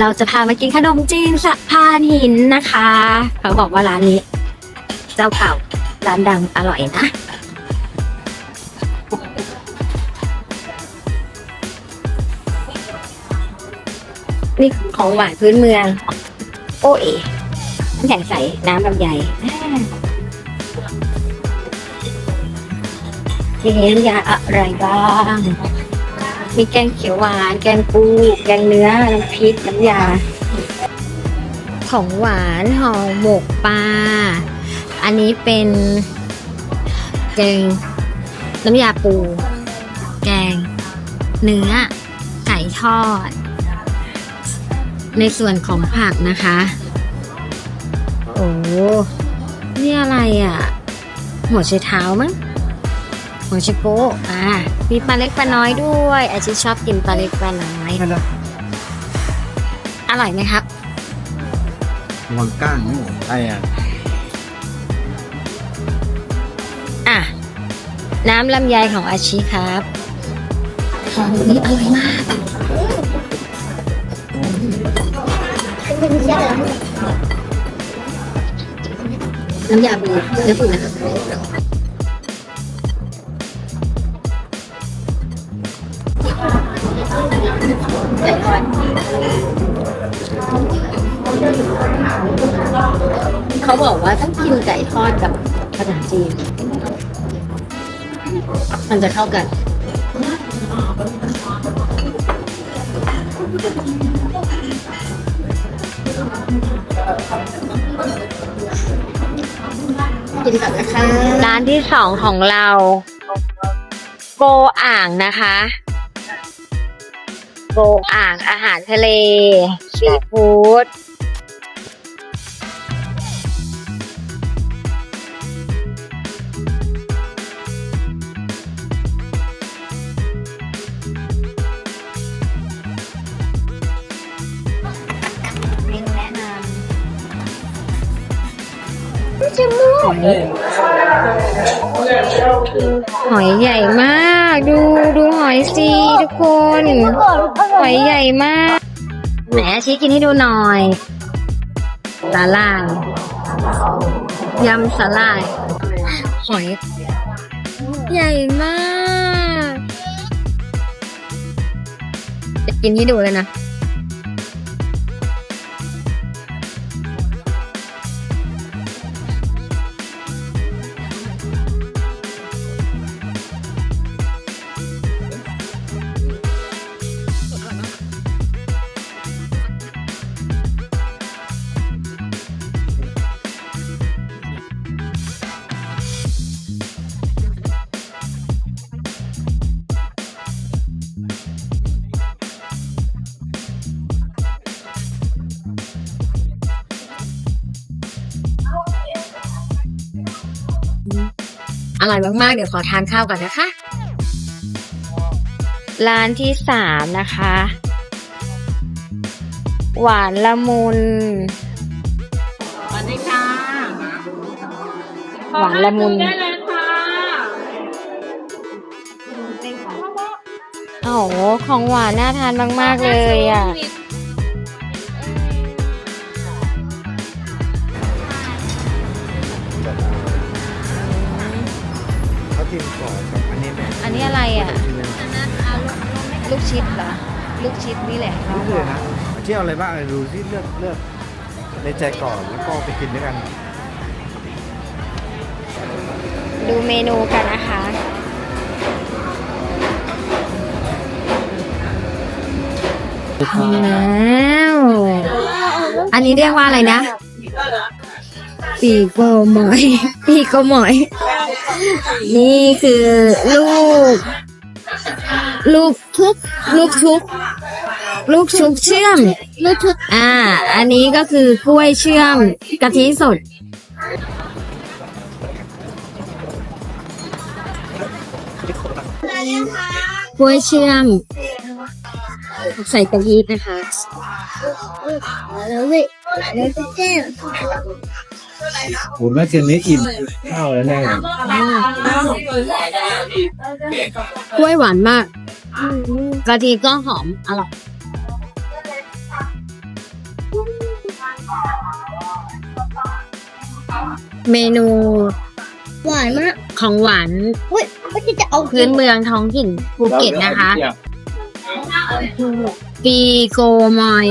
เราจะพามากินขนมจีนสะพานหินนะคะ เขาบอกว่าร้านนี้ เจ้าเก่าร้านดังอร่อยนะนี่ของหวานพื้นเมือง โอเอน้ำแข็งใส น้ำลำไยอ่ามีน้ำยาอะไรบ้าง มีแกงเขียวหวาน แกงปู แกงเนื้อ น้ำพริก น้ำยา ของหวานห่อหมกปลา อันนี้เป็นแกงน้ำยาปู แกง เนื้อ ไก่ทอด ในส่วนของผักนะคะ โอ้ นี่อะไรอะ หัวไชเท้ามั้ง หัวไชโป๊ะอ่ามีปลาเล็กปลาน้อยด้วยอาชิชอบกินปลาเล็กปลาน้อยอร่อยไหมครับวางก้างนี่ไอ้อะอะ น้ำลำไยของอาชิครับของนี้อร่อยมากน้ำยาปูเนื้อปูนะคะไเขาบอกว่าต้องกินไก่ทอดกับขนมจีน มันจะเข้ากันกินกับนะคะร้านที่สองของเรา โกอ่างนะคะ โกอ่างอาหารทะเลซีฟู้ด จมูกหอยใหญ่มาก ดูดูหอยซีทุกคน หอยใหญ่มากไหนอาชี้กินให้ดูหน่อยสาลายยำสาลาย หอย ใหญ่มาก จะกินให้ดูเลยนะ ร่อยมากๆ เดี๋ยวขอทานข้าวก่อนนะคะ ร้านที่สามนะคะ หวานละมุน สวัสดีค่ะหวานละมุน ได้เลยค่ะโอ้โห ของหวานน่าทานมาก ๆ เลยอะเลูกชิดเหรอ ลูกชิดนี่แหละนี่เลยนะเที่ยวอะไรบ้างดูที่เลือกเลือกในใจก่อนแล้วก็ไปกินด้วยกันดูเมนูกันนะคะแล้วอันนี้เรียกว่าอะไรนะ ปีกโกหมอย ปีกโกหมอย นี่คือลูก ลูกทุบลูกชุบลูกชุบเชื่อม ลูกชุบอ่า อันนี้ก็คือกล้วยเชื่อมกะทิสด กล้วยเชื่อม ใส่กะทินะคะแล้วเว้ยแล้วก็แก้วโอ้แม่เจนนี้อิ่มข้าวแล้วแน่กล้วยหวานมาก กระเทียมก็หอม อร่อย เมนูหวานมากของหวานอุ้ยก็จะเอาพื้นเมืองท้องถิ่นภูเก็ตนะคะปีโกมอย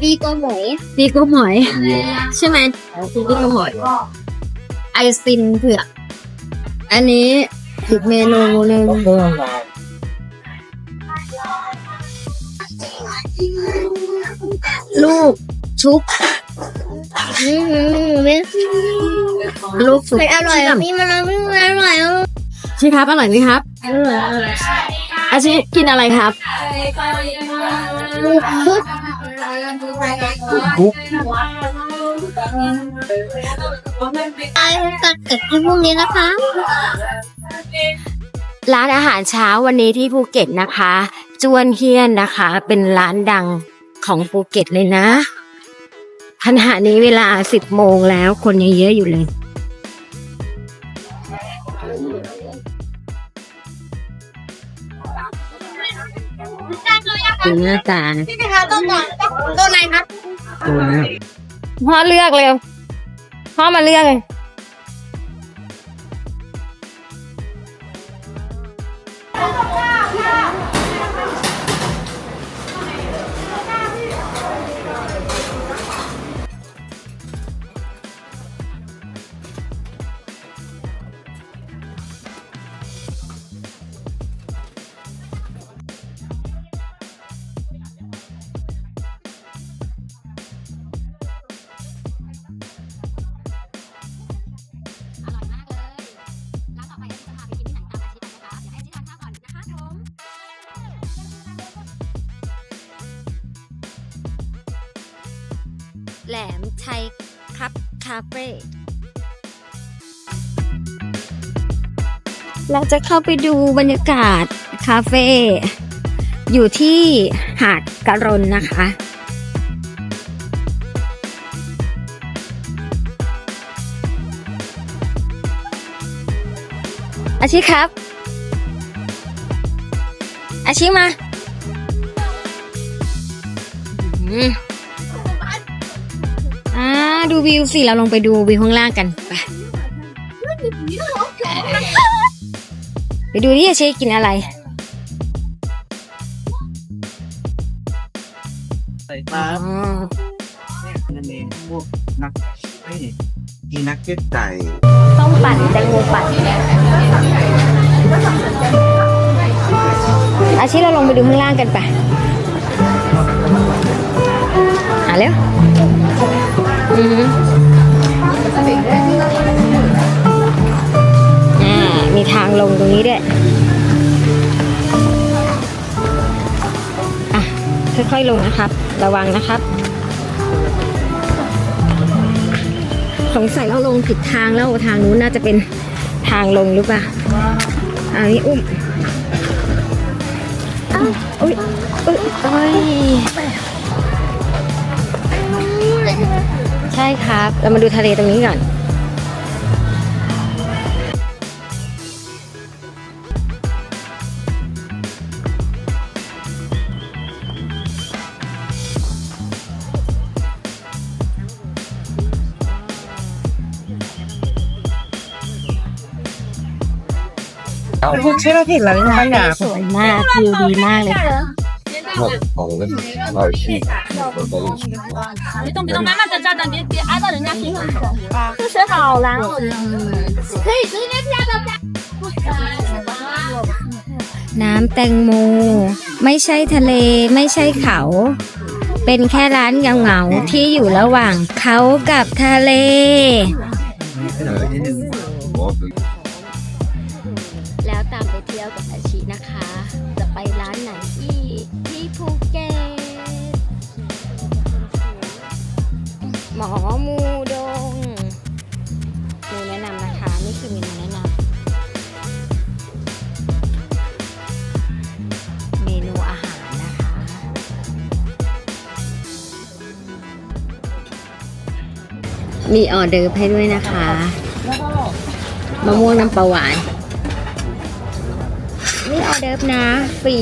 ปีโกหมอยปีโกหมอย ใช่ไหมปีโกหมอย ไอซินเผือก อันนี้อีกเมนูหนึ่ง ลูกชุบอืมไม่ลูกชุบไม่อร่อยเชื่อะมพี่มันไม่อร่อยอะชิครับอร่อยไหมครับอร่อยอร่อยอาชิกินอะไรครับชุดกุ๊กไอ้ตัดเก็บที่พวกนี้นะคะ ร้านอาหารเช้าวันนี้ที่ภูเก็ตนะคะ จวนเฮียนนะคะ เป็นร้านดัง ของภูเก็ตเลยนะขณะนี้เวลาสิบโมงแล้วคนยังเยอะอยู่เลย ดูหน้าตานะพี่คะตัวไหนตัวไหนครับตัวเนี้ยพ่อเลือกเร็วพ่อมาเลือกเลย แหลมชัยครับคาเฟ่เราจะเข้าไปดูบรรยากาศคาเฟ่อยู่ที่หาดกระรนนะคะ อาชิครับ อาชิมา อืมาดูวิวสิ เราลงไปดูวิวข้างล่างกัน ไปไปดูที่เชกินอะไรใส่ปลาอเนี่ยนั่นเองพวกนักเฮ้ยมีนักเก็ตไก่ต้องปั่นแตงโมปั่นอาชีเราลงไปดูข้างล่างกันไปหาเร็ว อือหืออ่า มีทางลงตรงนี้ด้วย อะ ค่อยๆลงนะครับ ระวังนะครับ สงสัยเราลงผิดทางแล้วทางนู้นน่าจะเป็นทางลงหรือเปล่าอันนี้อุ้มอ้าวอุ้ยอุ้ยโอ้ย ใช่ครับ เรามาดูทะเลตรงนี้ก่อนพูดใช่เราเห็นแล้วนะหนา สวยมากวิวดีมากเลยค่ะองเราอีก 别动别动，慢慢的站站，别别挨到人家身上。就是好啦，可以直接加到家。 น้ำแตงโม ไม่ใช่ทะเลไม่ใช่เขา เป็นแค่ร้านเหงาๆที่อยู่ระหว่างเขากับทะเล มีออเดอร์ฟให้ด้วยนะคะมะม่วงน้ำปลาหวานนี่ออเดิร์ฟนะฟรี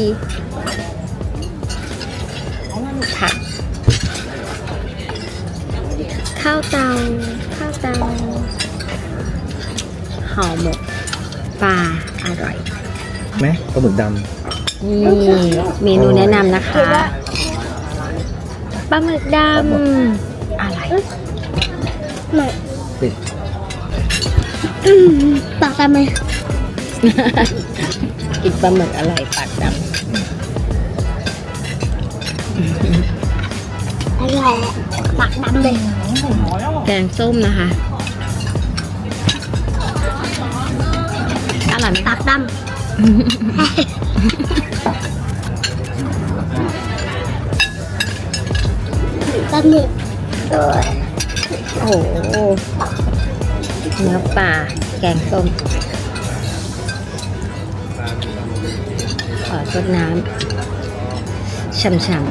ผักข้าวเตาข้าวเตาห่อหมกปลาอร่อยไหมปลาหมึกดนี่เมนูแนะนำนะคะปลาหมึกดำอะไรำติดปากทำไมกินปลาหมึกอร่อยปากดอร่อยปากดำเลยำแกงส้มนะคะ อร่อยไหมปากดำปลาหมึกเออ โอ้โหเนื้อปลาแกงส้มขอซดน้ำช่ำ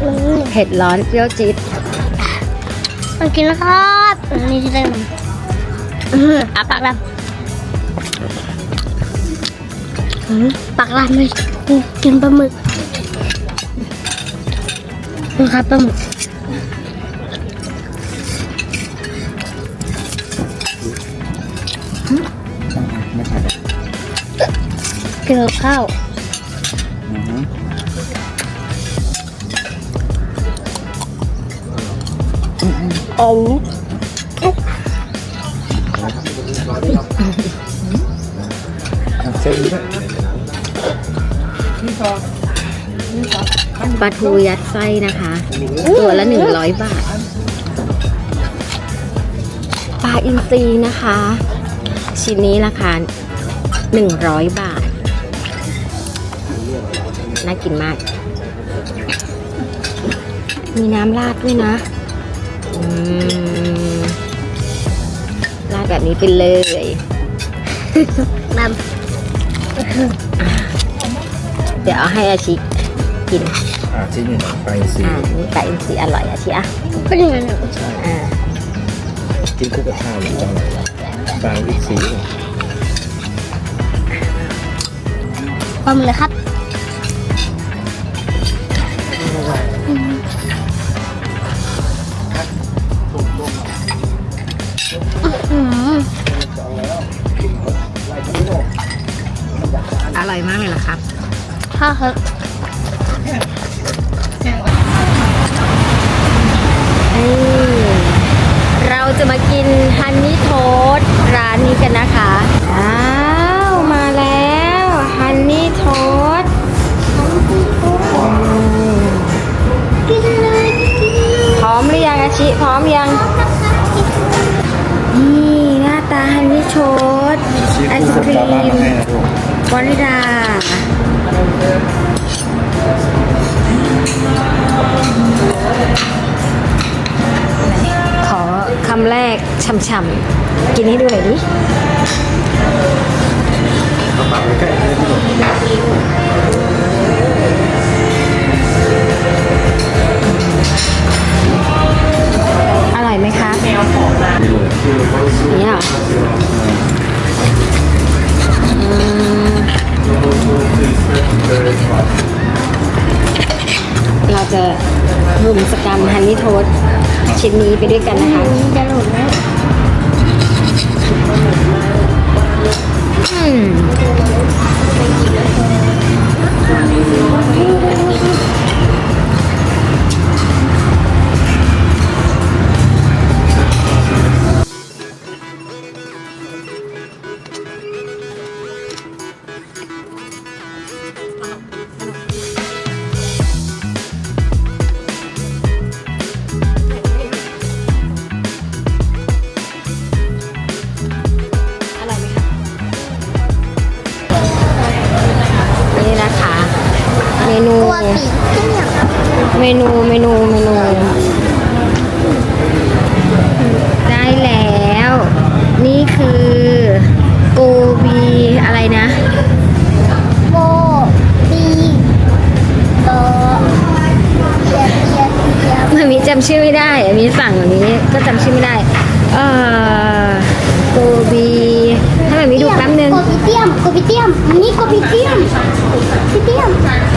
อืมๆเผ็ดร้อนเปรี้ยวจี๊ดมากินแล้วครับอันนี้ที่ได้มันอืมอะปากดำอืมปากดำเลยอืมกินปลาหมึก ดูครับปลาหมึกกินกับข้าวอ๋อเส้นด้วย ปลาทูยัดไส้นะคะ ตัวละหนึ่งร้อยบาท ปลาอินทรีนะคะ ชิ้นนี้ราคาหนึ่งร้อยบาท น่ากินมาก มีน้ำราดด้วยนะอืมราดแบบนี้ไปเลยดเดี๋ยวเอาให้อาชิ กิน อ่าชิ้นหนึ่งไปสีอ่านี่ปลาอินทรีอร่อยอาชิอะำก็อย่างนั้นอะอ่ากินคู่กับข้าวหรือว่าอะไรปลาอีกสีเหรอปลาหมึกเลยครับอืมอร่อยมากเลยเหรอครับข้าวครับ วานิลาขอคำแรกช่ำๆ กินให้ดูหน่อยดิปาไปใกล้เลยพี่หนุ่มอร่อยไหมคะ นี่เหร สกรรมฮันนี่โทสต์ชิ้นนี้ไปด้วยกันนะคะจะหล่นแล้วอืม ยมเตี้ยม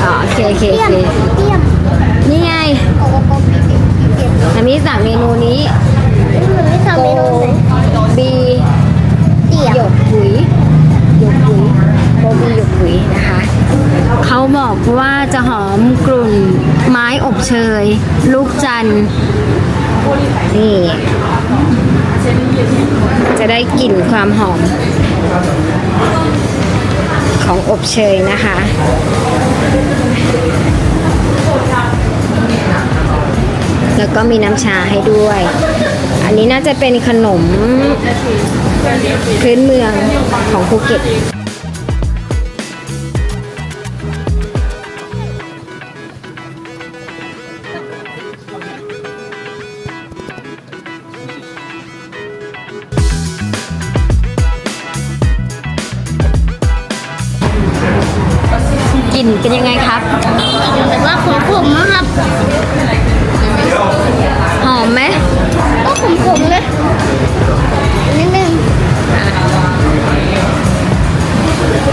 อ๋อโอเคโอเคเคตียมนี่ไงโกตีมีนี้สั่งเมนูนี้มับีเตียมหยกปุ๋ยหยกปุ๋ยโบบีหยกปุ๋ยนะคะเขาบอกว่าจะหอมกลุ่นไม้อบเชย ลูกจันนี่จะได้กลิ่นความหอม ของอบเชยนะคะ แล้วก็มีน้ำชาให้ด้วย อันนี้น่าจะเป็นขนมพื้นเมืองของภูเก็ต เป็นยังไงครับแต่ว่าขมขมๆนะครับหอมไหมก็ขมขมๆนะนิดนึง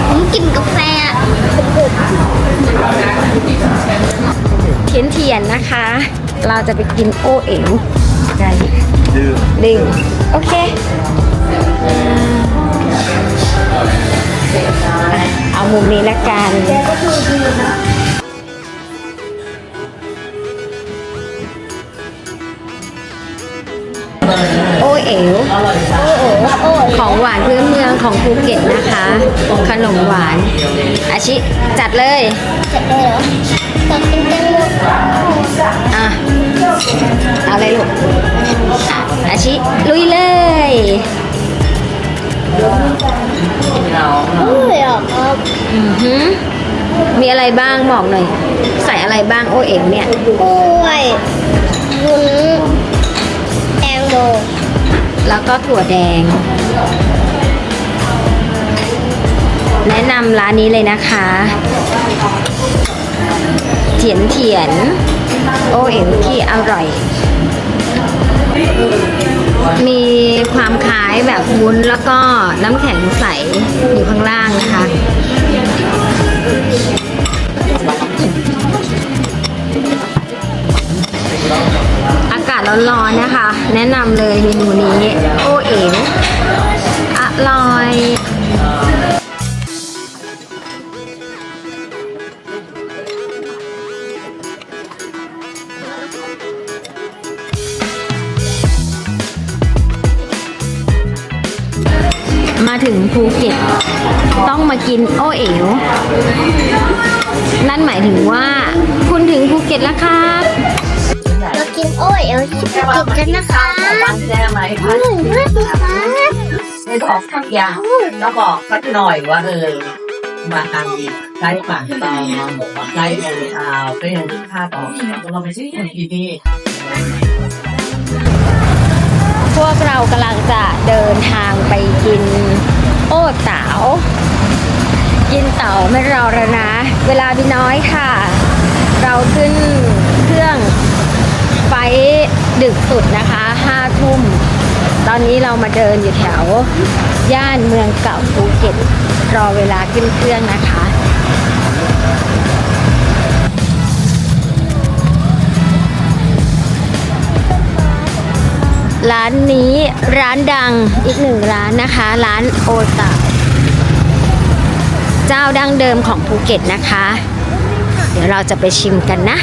ผมกินกาแฟอะขมเทียนเทียนๆนะคะ เราจะไปกินโอเอ๋วกันดื่มดึงโอเค มุมนี้ละกันโอเอ๋วของหวานพื้นเมืองของภูเก็ตนะคะ ขนมหวาน อาชิ จัดเลยๆเสร็จเลยเหรอตักกินแตงโมอะเอาเลยลูกอาชิ ลุยเลย อุ้ยอะครับอือหือมีอะไรบ้างบอกหน่อย ใส่อะไรบ้างโอเอ๋วเนี่ย กล้วยวุ้นแตงโมแล้วก็ถั่วแดง แนะนำร้านนี้เลยนะคะ เถียนเถียน โอเอ๋วที่อร่อย มีความคล้ายแบบวุ้นแล้วก็น้ำแข็งใสอยู่ข้างล่างนะคะอากาศร้อนๆนะคะ แนะนำเลยเมนูนี้ โอเอ๋อร่อย ถึงภูเก็ต ต้องมากินโอเอ๋วนั่นหมายถึงว่า คุณถึงภูเก็ตแล้วครับเรากินโอ้ยเอลที่ภูเก็ตกันนะคะมันแน่ไหมอร่อยมากเลยค่ะไม่บอกทุกอย่างแล้วบอกสักหน่อยว่าเออมาทางใกล้ปากตองมาบอกว่าใกล้เอออ่าก็ยังที่คาดออกเราไปซื้ออย่างที่นี่พวกเรากำลังจะเดินทางไปกินโอ้เต๋า กินเต๋าไม่รอแล้วนะ เวลามีน้อยค่ะ เราขึ้นเครื่องไฟดึกสุดนะคะห้าทุ่ม ตอนนี้เรามาเดินอยู่แถว ย่านเมืองเก่าภูเก็ต รอเวลาขึ้นเครื่องนะคะร้านนี้ร้านดังอีกหนึ่งร้านนะคะ ร้านโอตา เจ้าดั้งเดิมของภูเก็ตนะคะ เดี๋ยวเราจะไปชิมกันนะ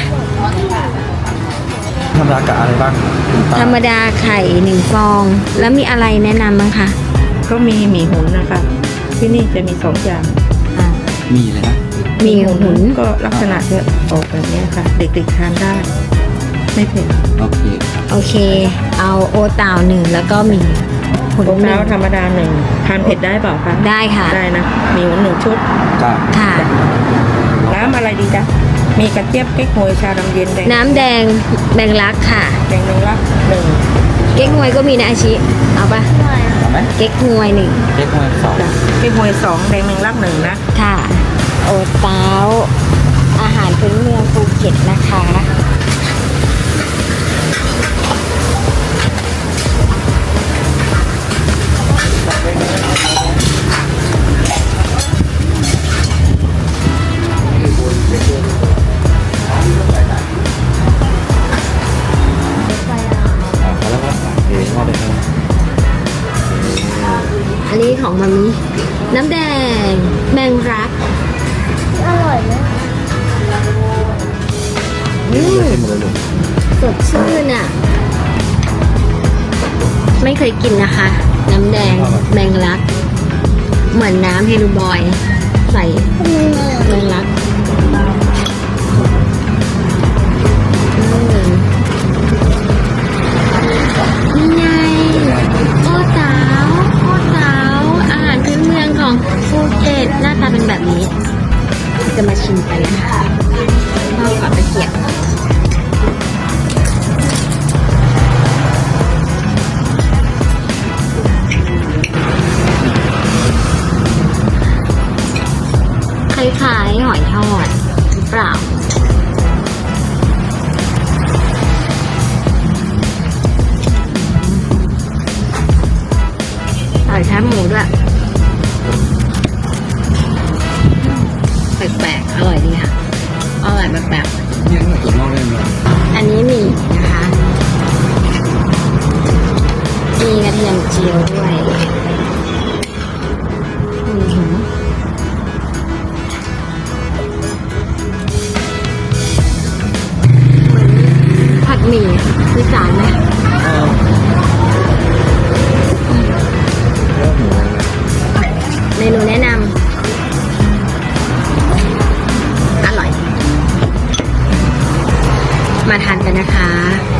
ธรรมดากับอะไรบ้างคุณป้าธรรมดาไข่หนึ่งฟอง แล้วมีอะไรแนะนำบ้างคะก็มีหมี่หุนนะคะ ที่นี่จะมีสองอย่างอะมีเลยนะ มีหุนก็ลักษณะจะออกแบบนี้ค่ะ เด็กๆทานได้ ไม่เผ็ดโอเค โอเค เอาโอตาวหนึ่งแล้วก็มี หุนโอ๊กหเล้านึ่งธรรมดาหนึ่งทานเผ็ดได้เปล่าคะได้ค่ะ ได้นะหมี่หุนหนึ่งชุด จ้าค่ะ น้ำอะไรดีจ๊ะ มีกระเจี๊ยบเก๊กฮวยชาดำเย็นแดงน้ำแดงแบงลักค่ะ แดงหนึ่งลักหนึ่งเก๊กฮวยก็มีนะอาชิ เอาปะเอาไหมเก๊กฮวยหนึ่งเล็กมาสองจ้ะเก๊กฮวยสองแดงหนึ่งลักหนึ่งนะ ค่ะ โอเต้าอาหารพื้นเมืองภูเก็ตนะคะ แปลกอร่อยดีค่ะ อร่อยแปลกๆยังตัวน้องเลยอันนี้มีนะคะ มีกระเทียมเจียวด้วยผัดหมี่อีสารไหม มาทานกันนะคะ